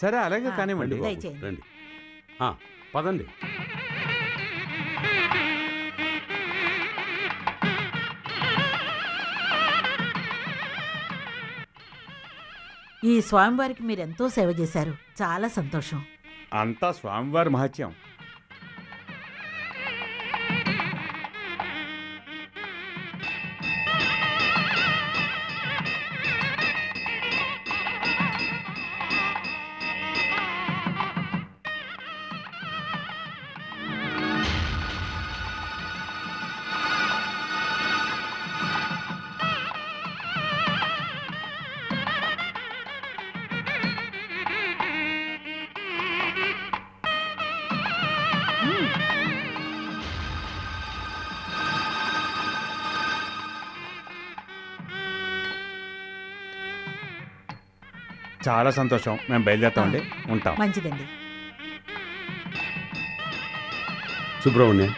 సరే అలాగే కానివ్వండి. రండి బాబు, దయచేయండి. రండి. ఆ, పదండి. ఈ స్వామివారికి మీరు ఎంతో సేవ చేశారు. చాలా సంతోషం. అంతా స్వామివారి మహత్యం. చాలా సంతోషం. మేము బయలుదేరుతామండి. ఉంటాం. మంచిదండి. సుబ్రహ్మణ్యం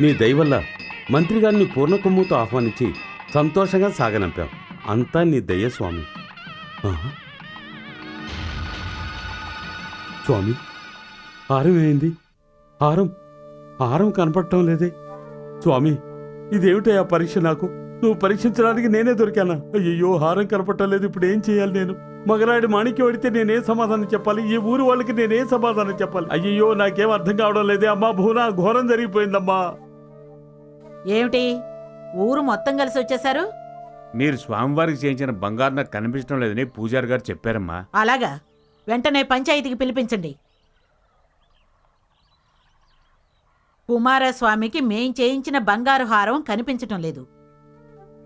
నీ దయ వల్ల మంత్రి గారిని పూర్ణ కొమ్ముతో ఆహ్వానించి సంతోషంగా సాగనంపాం. అంతా నీ దయ స్వామి. ఆహా. స్వామి హారం ఏంది హారం హారం కనపడటం లేదే. స్వామి ఇదేమిటయ్యా పరీక్ష నాకు? నువ్వు పరీక్షించడానికి నేనే దొరికానా? అయ్యో హారం కనపడటం లేదు. ఇప్పుడు ఏం చేయాలి నేను? మగరాడి మాణిక్యం అడిగితే నేనేం సమాధానం చెప్పాలి. ఈ ఊరు వాళ్ళకి నేనేం సమాధానం చెప్పాలి. అయ్యో నాకేం అర్థం కావడం లేదే. అమ్మా భూనా ఘోరం జరిగిపోయిందమ్మా. ఏమిటి? ఊరు మొత్తం కలిసి వచ్చేశారు? మీరు స్వామివారికి చేయించిన బంగారు నాకు కనిపించడం లేదని పూజారి గారు చెప్పారమ్మా. అలాగా. వెంటనే పంచాయతీకి పిలిపించండి. కుమారస్వామికి మేం చేయించిన బంగారు హారం కనిపించటం లేదు.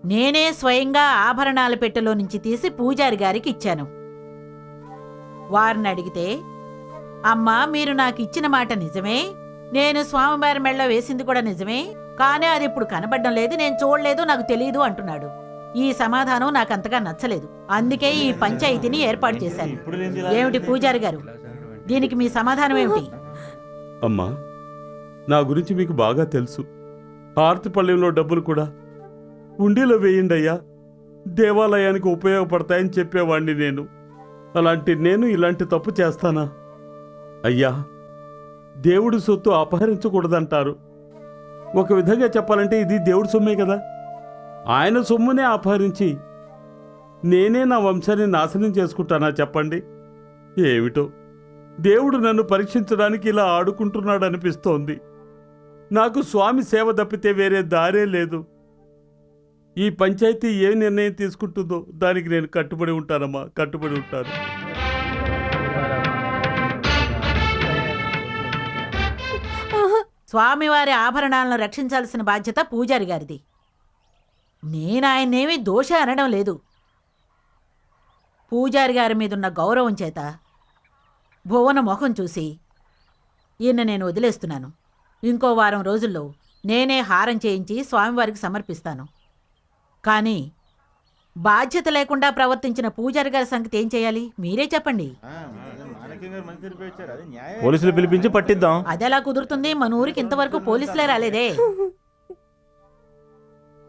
నేనే స్వయంగా ఆభరణాల పెట్టెలో నుంచి తీసి పూజారి గారికి ఇచ్చాను. వారిని అడిగితే అమ్మా మీరు నాకు ఇచ్చిన మాట నిజమే? నేను స్వామివారి మెళ్ళ వేసింది కూడా నిజమే? కానీ అది ఇప్పుడు కనబడడం లేదు నేను చూడలేదు నాకు తెలియదు అంటున్నాడు. ఈ సమాధానం నాకు అంతగా నచ్చలేదు. అందుకే ఈ పంచాయతీని ఏర్పాటు చేశాను. ఏమిటి పూజారి గారు? దీనికి మీ సమాధానం ఏమిటి? అమ్మా నా గురించి మీకు బాగా తెలుసు. ఆర్తిపల్లెంలో డబ్బులు కూడా ఉండిలో వేయండి అయ్యా దేవాలయానికి ఉపయోగపడతాయని చెప్పేవాణ్ణి నేను. అలాంటి నేను ఇలాంటి తప్పు చేస్తానా? అయ్యా దేవుడి సొత్తు అపహరించకూడదంటారు. ఒక విధంగా చెప్పాలంటే ఇది దేవుడి సొమ్మే కదా? ఆయన సొమ్మునే అపహరించి నేనే నా వంశాన్ని నాశనం చేసుకుంటానా చెప్పండి? ఏమిటో? దేవుడు నన్ను పరీక్షించడానికి ఇలా ఆడుకుంటున్నాడు అనిపిస్తోంది నాకు స్వామి సేవ తప్పితే వేరే దారే లేదు. ఈ పంచాయతీ ఏ నిర్ణయం తీసుకుంటుందో దానికి నేను కట్టుబడి ఉంటానమ్మా కట్టుబడి ఉంటాను. స్వామివారి ఆభరణాలను రక్షించాల్సిన బాధ్యత పూజారి గారిది. నేను ఆయన్నేమీ దోష అనడం లేదు. పూజారి గారి మీదున్న గౌరవం చేత భువన మొహం చూసి ఈయన నేను వదిలేస్తున్నాను. ఇంకో వారం రోజుల్లో నేనే హారం చేయించి స్వామివారికి సమర్పిస్తాను. కానీ బాధ్యత లేకుండా ప్రవర్తించిన పూజారి గారి సంగతి ఏం చేయాలి? మీరే చెప్పండి. పోలీసులు పిలిపించి పట్టిద్దాం. అదెలా కుదురుతుంది? మన ఊరికి ఇంతవరకు పోలీసులే రాలేదే.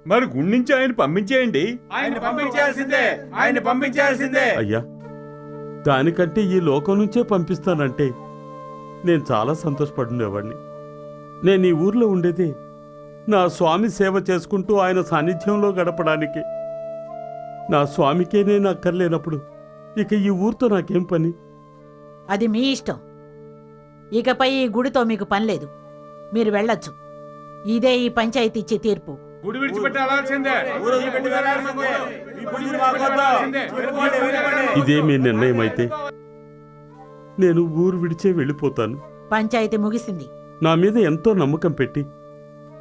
మరి గుడి నుంచి ఆయన పంపించేయండి. ఆయన పంపించాల్సిందే. ఆయన పంపించాల్సిందే. అయ్యా దానికంటే ఈ లోకం నుంచే పంపిస్తానంటే నేను చాలా సంతోషపడుండేవాడిని నేను ఈ ఊర్లో ఉండేదే నా స్వామి సేవ చేసుకుంటూ ఆయన సాన్నిధ్యంలో గడపడానికి. నా స్వామికే నేను అక్కర్లేనప్పుడు ఇక ఈ ఊరితో నాకేం పని? అది మీ ఇష్టం. ఇకపై ఈ గుడితో మీకు పని లేదు. మీరు వెళ్ళొచ్చు. ఇదే ఈ పంచాయతీ ఇచ్చే తీర్పు. గుడి విడిచిపెట్టి వెళ్ళాల్సిందే ఇదే మీ నిర్ణయం అయితే. నేను ఊరు విడిచే వెళ్ళిపోతాను. పంచాయతీ ముగిసింది. నా మీద ఎంతో నమ్మకం పెట్టి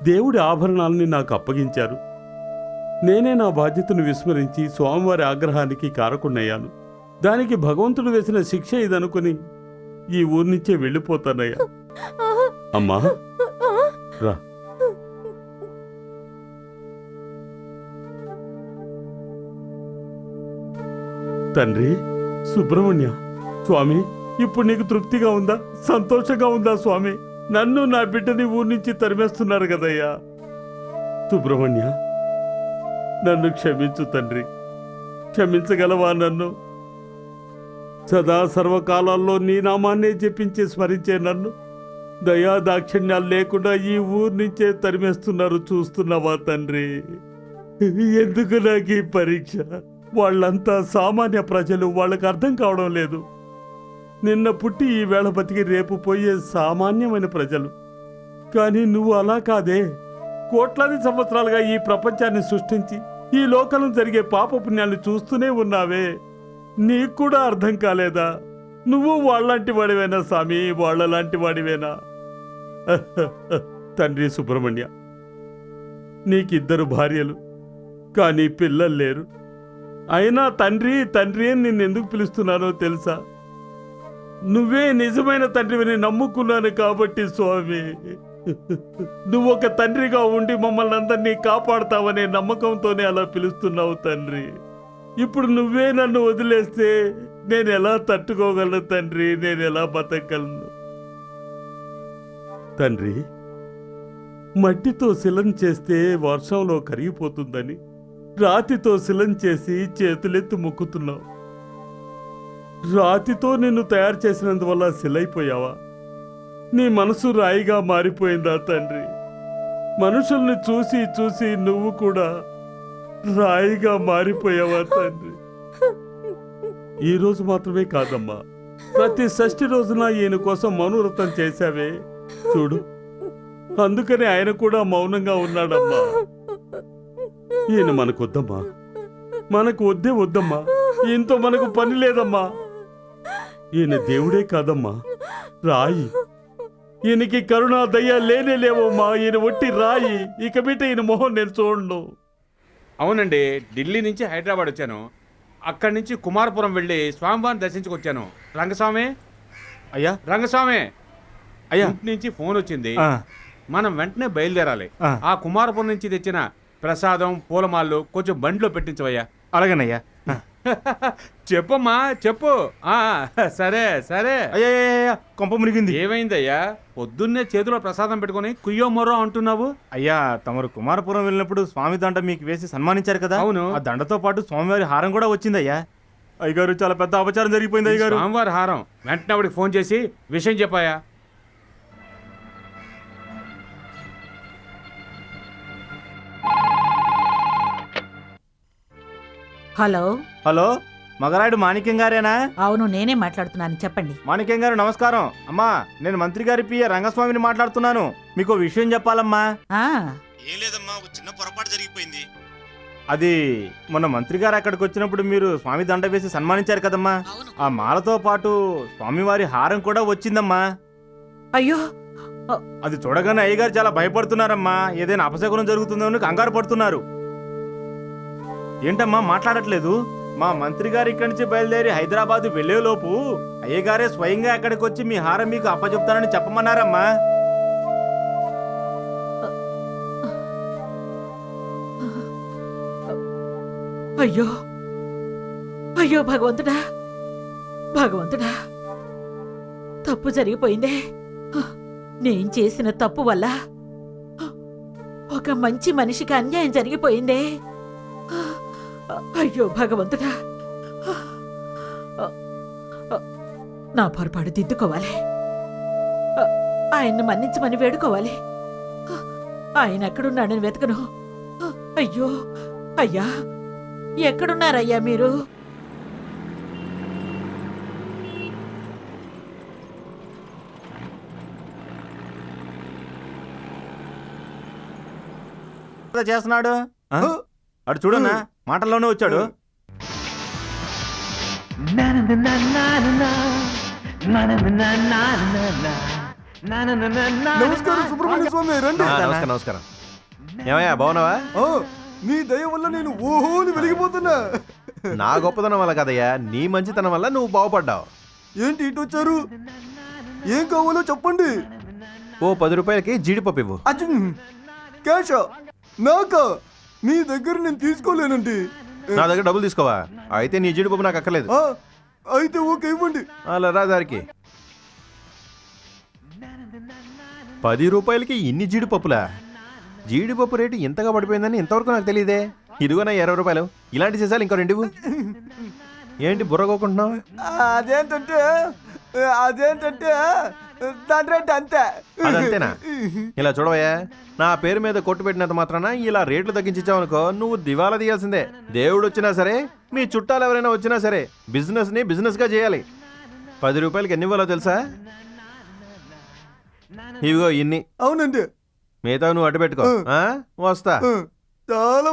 దేవుడి ఆభరణాలని నాకు అప్పగించారు. నేనే నా బాధ్యతను విస్మరించి స్వామివారి ఆగ్రహానికి కారకున్నయ్యాను దానికి భగవంతుడు వేసిన శిక్ష ఇదనుకుని ఈ ఊరి నుంచే వెళ్ళిపోతానయ్యా. అమ్మా రా. తండ్రి సుబ్రహ్మణ్య స్వామి ఇప్పుడు నీకు తృప్తిగా ఉందా? సంతోషంగా ఉందా స్వామి? నన్ను నా బిడ్డని ఊరి నుంచి తరిమేస్తున్నారు కదయ్యా. సుబ్రహ్మణ్య నన్ను క్షమించు తండ్రి. క్షమించగలవా నన్ను? సదా సర్వకాలాల్లో నీ నామాన్నే జపించి స్మరించే నన్ను దయా దాక్షిణ్యాలు లేకుండా ఈ ఊరు నుంచే తరిమేస్తున్నారు చూస్తున్నావా తండ్రి? ఎందుకు నాకు ఈ పరీక్ష? వాళ్ళంతా సామాన్య ప్రజలు వాళ్ళకి అర్థం కావడం లేదు. నిన్న పుట్టి ఈ వేళ బతికి రేపు పోయే సామాన్యమైన ప్రజలు. కానీ నువ్వు అలా కాదే. కోట్లాది సంవత్సరాలుగా ఈ ప్రపంచాన్ని సృష్టించి ఈ లోకంలో జరిగే పాపపుణ్యాన్ని చూస్తూనే ఉన్నావే. నీకు కూడా అర్థం కాలేదా? నువ్వు వాళ్ళంటి వాడివేనా స్వామి వాళ్ళలాంటి వాడివేనా? తండ్రి సుబ్రహ్మణ్య నీకిద్దరు భార్యలు కానీ పిల్లలు లేరు. అయినా తండ్రి తండ్రి అని నిన్నెందుకు పిలుస్తున్నానో తెలుసా? నువ్వే నిజమైన తండ్రిని నమ్ముకున్నాను కాబట్టి స్వామి. నువ్వు ఒక తండ్రిగా ఉండి మమ్మల్ని అందరినీ కాపాడుతావనే నమ్మకంతోనే అలా పిలుస్తున్నావు తండ్రి. ఇప్పుడు నువ్వే నన్ను వదిలేస్తే నేను ఎలా తట్టుకోగలను తండ్రి? నేను ఎలా బతకగలను? తండ్రి మట్టితో శిలం చేస్తే వర్షంలో కరిగిపోతుందని రాతితో శిలం చేసి చేతులెత్తి మొక్కుతున్నావు. రాతితో నిన్ను తయారు చేసినందువల్ల సిలైపోయావా? నీ మనసు రాయిగా మారిపోయిందా తండ్రి? మనుషుల్ని చూసి చూసి నువ్వు కూడా రాయిగా మారిపోయావా తండ్రి? ఈ రోజు మాత్రమే కాదమ్మా. ప్రతి షష్ఠి రోజున ఈయన కోసం మౌనవ్రతం చేశావే. చూడు అందుకని ఆయన కూడా మౌనంగా ఉన్నాడమ్మా. ఈయన మనకొద్దమ్మా. మనకు వద్దే వద్దమ్మా. ఈయనతో మనకు పని లేదమ్మా. ఈయన దేవుడే కాదమ్మా. రాయి. ఈయనకి కరుణ దయ లేనే లేవమ్మా. ఈయన ఒట్టి రాయి. ఇక బిడ్డ ఈయన మొహం నేను చూడను. అవునండి ఢిల్లీ నుంచి హైదరాబాద్ వచ్చాను. అక్కడి నుంచి కుమారపురం వెళ్ళి స్వామివారిని దర్శించుకొచ్చాను. రంగస్వామి? అయ్యా. రంగస్వామి? అయ్యా. ఇంటి నుంచి ఫోన్ వచ్చింది. ఆ, మనం వెంటనే బయలుదేరాలి. ఆ. ఆ కుమారపురం నుంచి తెచ్చిన ప్రసాదం పూలమాలు కొంచెం బండిలో పెట్టించవయ్యా. అలాగేనయ్యా. ఆ. చెప్పమ్మా చెప్పు. ఆ సరే సరే. అయ్యా కొంప మునిగింది. ఏమైందయ్యా? పొద్దున్నే చేతిలో ప్రసాదం పెట్టుకొని కుయ్యో మొర్రో అంటున్నావు? అయ్యా తమరు కుమారపురం వెళ్ళినప్పుడు స్వామి దండ మీకు వేసి సన్మానించారు కదా? అవును. ఆ దండతో పాటు స్వామివారి హారం కూడా వచ్చిందయ్యా. అయ్యగారు చాలా పెద్ద అపచారం జరిగిపోయింది అయ్యగారు. స్వామివారి హారం వెంటనే ఆవిడకి ఫోన్ చేసి విషయం చెప్పాయా? హలో. హలో మగరాయుడు మాణిక్యం గారేనా? అవును నేనే మాట్లాడుతున్నాను. చెప్పండి. మాణిక్యం గారు నమస్కారం. అమ్మా నేను మంత్రి గారి పియ రంగస్వామిని మాట్లాడుతున్నాను. మీకు విషయం చెప్పాలమ్మా. ఆ. ఏం లేదమ్మా ఒక చిన్న పొరపాటు జరిగిపోయింది. అది మొన్న మంత్రి గారు అక్కడికి వచ్చినప్పుడు మీరు స్వామి దండ వేసి సన్మానించారు కదమ్మా. ఆ మాలతో పాటు స్వామివారి హారం కూడా వచ్చిందమ్మా. అయ్యో. అది చూడగానే అయ్యగారు చాలా భయపడుతున్నారమ్మా. ఏదైనా అపశకునం జరుగుతుందో అని కంగారు పడుతున్నారు. ఏంటమ్మా మాట్లాడట్లేదు? మా మంత్రి గారు ఇక్కడి నుంచి బయలుదేరి హైదరాబాద్ వెళ్ళేలోపు అయ్యగారే స్వయంగా అక్కడికి వచ్చి మీ హారం మీకు అప్పచెప్తానని చెప్పమన్నారమ్మా. అయ్యో అయ్యో భగవంతుడా భగవంతుడా తప్పు జరిగిపోయిందే. నేను చేసిన తప్పు వల్ల ఒక మంచి మనిషికి అన్యాయం జరిగిపోయిందే. అయ్యో భగవంతుడా. నా పొరపాటు దిద్దుకోవాలి. ఆయన్ని మన్నించమని వేడుకోవాలి. ఆయన ఎక్కడున్నాడని వెతకను. అయ్యో అయ్యా ఎక్కడున్నారయ్యా మీరు? చేస్తున్నాడు? అటు చూడన్నా? మాటల్లోనే వచ్చాడు. నమస్కారం సుబ్రహ్మణ్య స్వామి రండి. నమస్కారం నమస్కారం. ఏమయ్యా బాగున్నావా? ఆ, మీ దయ వల్ల నేను ఓహోని వెలిగిపోతున్నా. నా గొప్పతనం వల్ల కదయ్యా నీ మంచితనం వల్ల నువ్వు బాగుపడ్డావు. ఏంటి ఇటు వచ్చారు? ఏం కావాలో చెప్పండి. ఓ పది రూపాయలకి జీడిపప్పు ఇవ్వు. అచ్చు క్యాషా నాకా. మీ దగ్గర నేను తీసుకోలేనండి. నా దగ్గర డబ్బులు తీసుకోవా? అయితే నీ జీడిపప్పు నాకు అక్కర్లేదు. ఆ, అయితే ఓకే ఇవ్వండి. అలా రా దారికి. పది రూపాయలకి ఇన్ని జీడిపప్పులా జీడిపప్పు రేటు ఇంతగా పడిపోయిందని ఇంతవరకు నాకు తెలియదే. ఇదిగో నా ఇరవై రూపాయలు. ఇలాంటి చేసాలు ఇంకో రెండు ఇవ్వు. ఏంటి బుర్రగోకుంటున్నావు అదేంటంటే అదేంటంటే దాని రేట్ అంతే. అదంతేనా? ఇలా చూడవయ్యా నా పేరు మీద కొట్టు పెట్టినంత మాత్రాన ఇలా రేట్లు తగ్గించావనుకో నువ్వు దివాలా తీయాల్సిందే. దేవుడు వచ్చినా సరే మీ చుట్టాలు ఎవరైనా వచ్చినా సరే బిజినెస్ని బిజినెస్గా చేయాలి. పది రూపాయలకి ఎన్ని ఇవ్వాలో తెలుసా? ఇవిగో ఇన్ని. అవునండి. మిగతా నువ్వు అడ్డు పెట్టుకో? వస్తా. చాలా